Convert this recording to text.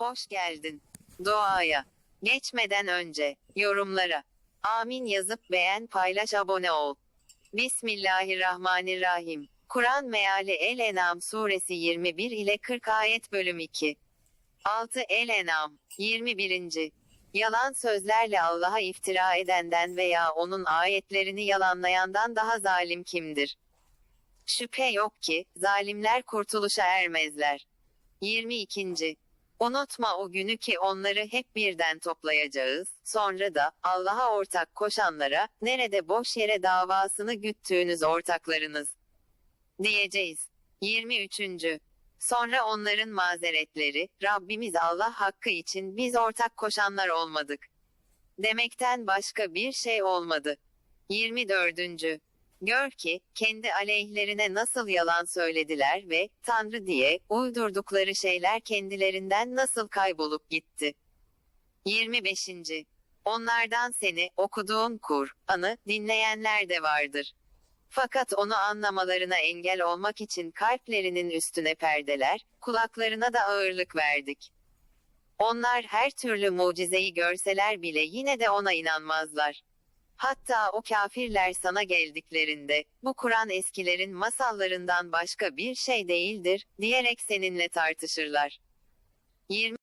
Hoş geldin. Duaya. Geçmeden önce, yorumlara. Amin yazıp beğen paylaş abone ol. Bismillahirrahmanirrahim. Kur'an meali El-En'am suresi 21 ile 40 ayet bölüm 2. 6 El-En'am 21. Yalan sözlerle Allah'a iftira edenden veya onun ayetlerini yalanlayandan daha zalim kimdir? Şüphe yok ki, zalimler kurtuluşa ermezler. 22. Unutma o günü ki onları hep birden toplayacağız, sonra da, Allah'a ortak koşanlara, nerede boş yere davasını güttüğünüz ortaklarınız, diyeceğiz. 23. Sonra onların mazeretleri, Rabbimiz Allah hakkı için biz ortak koşanlar olmadık. Demekten başka bir şey olmadı. 24. Gör ki, kendi aleyhlerine nasıl yalan söylediler ve, Tanrı diye, uydurdukları şeyler kendilerinden nasıl kaybolup gitti. 25. Onlardan seni, okuduğun Kur'an'ı, dinleyenler de vardır. Fakat onu anlamalarına engel olmak için kalplerinin üstüne perdeler, kulaklarına da ağırlık verdik. Onlar her türlü mucizeyi görseler bile yine de ona inanmazlar. Hatta o kafirler sana geldiklerinde, bu Kur'an eskilerin masallarından başka bir şey değildir, diyerek seninle tartışırlar. 26.